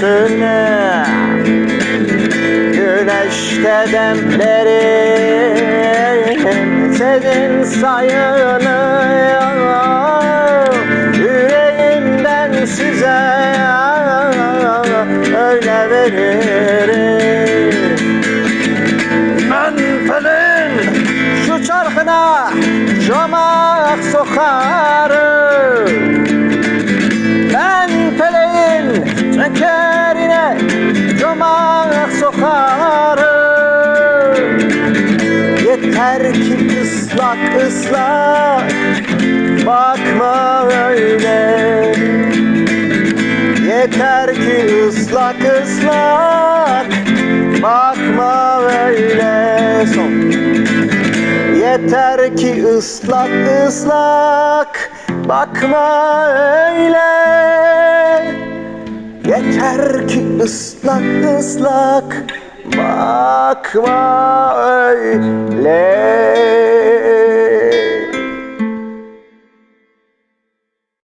göğsüne Güneşte demlerim senin sayını Yüreğimden size öyle veririm. Ben felin şu çarkına çomak sokarım çekerine çomak sokarım. Yeter ki ıslak ıslak bakma öyle. Yeter ki ıslak ıslak bakma öyle. Son. Yeter ki ıslak ıslak bakma öyle Yeter ki ıslak ıslak. Bakma öyle